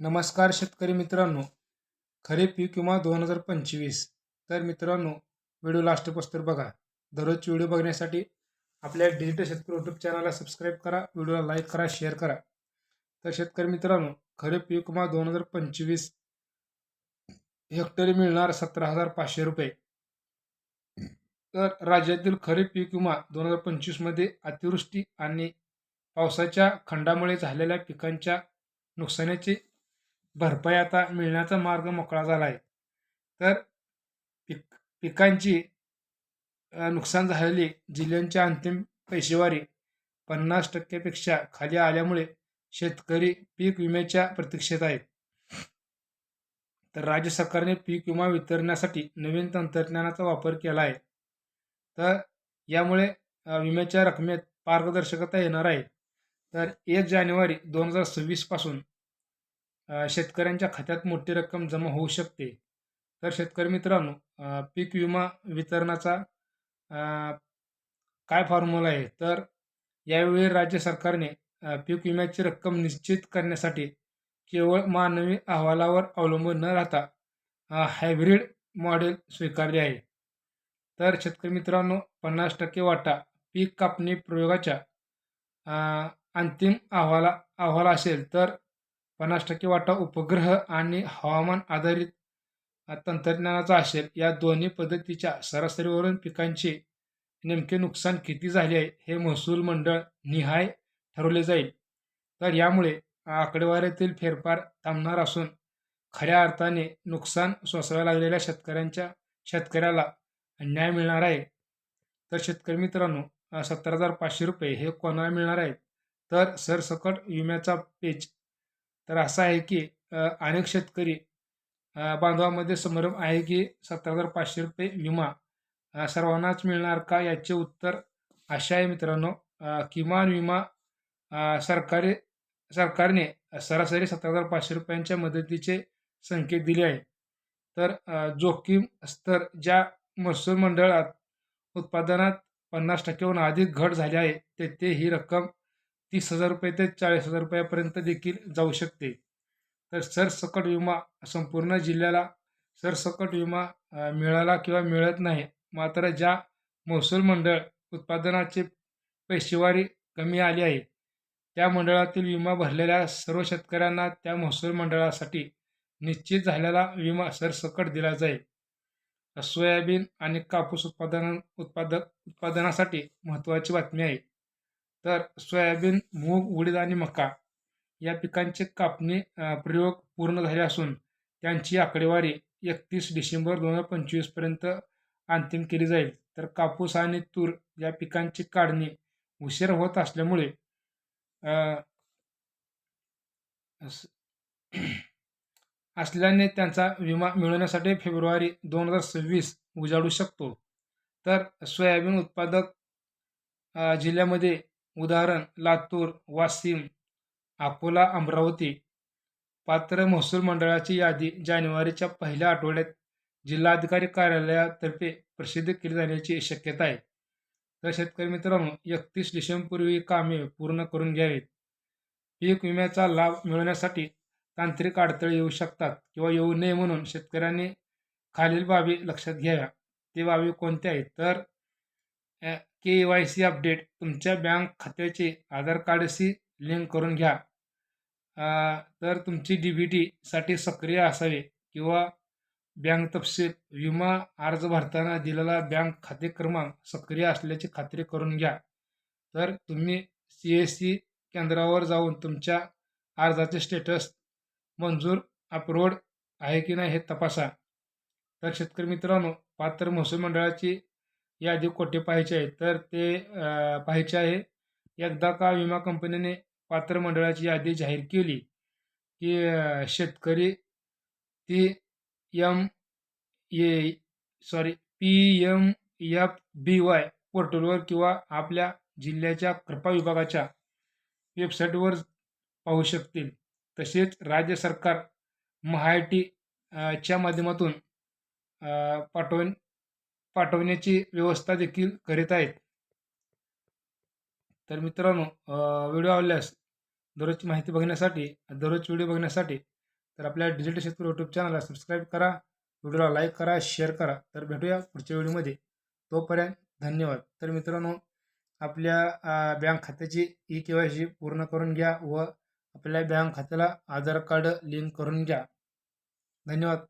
नमस्कार शेतकरी मित्रांनो. खरीप पीक विमा दोन हजार पंचवीस. तर मित्रांनो व्हिडिओ लास्टपासून बघा. दररोज व्हिडिओ बघण्यासाठी आपल्या डिजिटल शेतकरी यूट्यूब चॅनलला सबस्क्राईब करा व्हिडिओला लाईक करा शेअर करा. तर शेतकरी मित्रांनो खरीप पीक विमा दोन हजार पंचवीस हेक्टरी मिळणार सतरा हजार पाचशे रुपये. तर राज्यातील खरीप पीक विमा दोन हजार पंचवीसमध्ये अतिवृष्टी आणि पावसाच्या खंडामुळे झालेल्या पिकांच्या नुकसानाची भरपाई आता मिळण्याचा मार्ग मोकळा झाला आहे तर पिक पिकांची नुकसान झालेली जिल्ह्यांची अंतिम पैसेवारी पन्नास टक्क्यापेक्षा खाली आल्यामुळे शेतकरी पीक विम्याच्या प्रतीक्षेत आहेत. तर राज्य सरकारने पीक विमा वितरणासाठी नवीन तंत्रज्ञानाचा वापर केला आहे. तर यामुळे विम्याच्या रकमेत पारदर्शकता येणार आहे. तर एक जानेवारी दोन हजार सव्वीसपासून शेतकऱ्यांच्या खात्यात मोठी रक्कम जमा होऊ शकते. तर शेतकरी मित्रांनो पीक विमा वितरणाचा काय फॉर्म्युला आहे? तर यावेळी राज्य सरकारने पीक विम्याची रक्कम निश्चित करण्यासाठी केवळ मानवी अहवालावर अवलंबून न राहता हायब्रिड मॉडेल स्वीकारले आहे. तर शेतकरी मित्रांनो पन्नास टक्के वाटा पीक कापणी प्रयोगाच्या अंतिम अहवाला अहवाल असेल तर पन्नास टक्के वाटा उपग्रह आणि हवामान आधारित तंत्रज्ञानाचा असेल या दोन्ही पद्धतीच्या सरासरीवरून पिकांचे नेमके नुकसान किती झाले आहे हे महसूल मंडळ निहाय ठरवले जाईल. तर यामुळे आकडेवारीतील फेरफार थांबणार असून खऱ्या अर्थाने नुकसान सोसाव्या लागलेल्या शेतकऱ्यांच्या शेतकऱ्याला न्याय मिळणार आहे. तर शेतकरी मित्रांनो सत्तर हजार पाचशे रुपये हे कोणाला मिळणार आहेत? तर सरसकट विम्याचा पेज तर असं आहे की अनेक शेतकरी बांधवामध्ये संभ्रम आहे की सतरा हजार पाचशे रुपये विमा सर्वांनाच मिळणार का याचे उत्तर असे आहे मित्रांनो. किमान विमा सरकारी सरकारने सरासरी सतरा हजार पाचशे रुपयांच्या मदतीचे संकेत दिले आहे तर जोखीम स्तर ज्या महसूल मंडळात उत्पादनात पन्नास टक्क्याहून अधिक घट झाली आहे तेथे ही रक्कम तीस हजार रुपये ते चाळीस हजार रुपयापर्यंत देखील जाऊ शकते. तर सरसकट विमा संपूर्ण जिल्ह्याला सरसकट विमा मिळाला किंवा मिळत नाही मात्र ज्या महसूल मंडळ उत्पादनाचे पैसेवारी कमी आली आहे त्या मंडळातील विमा भरलेल्या सर्व शेतकऱ्यांना त्या महसूल मंडळासाठी निश्चित झालेला विमा सरसकट दिला जाईल. सोयाबीन आणि कापूस उत्पादन उत्पादक उत्पादनासाठी महत्त्वाची बातमी आहे. तर सोयाबीन मूग उडीद आणि मका या पिकांचे कापणी प्रयोग पूर्ण झाले असून त्यांची आकडेवारी एकतीस डिसेंबर दोन हजार पंचवीसपर्यंत अंतिम केली जाईल. तर कापूस आणि तूर या पिकांची काढणी उशीर होत असल्यामुळे असल्याने त्यांचा विमा मिळवण्यासाठी फेब्रुवारी दोन हजार सव्वीस उजाडू शकतो. तर सोयाबीन उत्पादक जिल्ह्यामध्ये उदाहरण लातूर वाशिम अकोला अमरावती. पात्र महसूल मंडळाची यादी जानेवारीच्या पहिल्या आठवड्यात जिल्हाधिकारी कार्यालयातर्फे प्रसिद्ध केली जाण्याची शक्यता आहे. तर शेतकरी मित्रांनो एकतीस डिसेंबरपूर्वी कामे पूर्ण करून घ्यावीत. पीक विम्याचा लाभ मिळवण्यासाठी तांत्रिक अडथळे येऊ शकतात किंवा येऊ नये म्हणून शेतकऱ्यांनी खालील बाबी लक्षात घ्याव्या. ते बाबी कोणत्या आहेत? तर के वाय सी अपडेट. तुमच्या बँक खात्याचे आधार कार्डशी लिंक करून घ्या. तर तुमची डी बी टीसाठी सक्रिय असावे किंवा बँक तपशील विमा अर्ज भरताना दिलेला बँक खाते क्रमांक सक्रिय असल्याची खात्री करून घ्या. तर तुम्ही सी एस सी केंद्रावर जाऊन तुमच्या अर्जाचे स्टेटस मंजूर अप्रूव्ड आहे की नाही हे तपासा. तर शेतकरी मित्रांनो पात्र महसूल मंडळाची यादी कोठे पाहायची आहे तर ते पाहायचे आहे. एकदा का विमा कंपनीने पात्र मंडळाची यादी जाहीर केली की शेतकरी ती M A sorry P M F B Y पोर्टलवर किंवा आपल्या जिल्ह्याच्या कृपा विभागाच्या वेबसाईटवर पाहू शकतील. तसेच राज्य सरकार महाआयटी च्या माध्यमातून पाठवून पाठवण्याची व्यवस्था देखील करीत आहेत. तर मित्रांनो व्हिडिओ आवडल्यास दररोजची माहिती बघण्यासाठी दररोज व्हिडिओ बघण्यासाठी तर आपल्या डिजिटल शेतकरी यूट्यूब चॅनलला सबस्क्राईब करा व्हिडिओला लाईक करा शेअर करा. तर भेटूया पुढच्या व्हिडिओमध्ये. तोपर्यंत धन्यवाद. तर मित्रांनो आपल्या बँक खात्याची ई के वाय सी पूर्ण करून घ्या व आपल्या बँक खात्याला आधार कार्ड लिंक करून घ्या. धन्यवाद.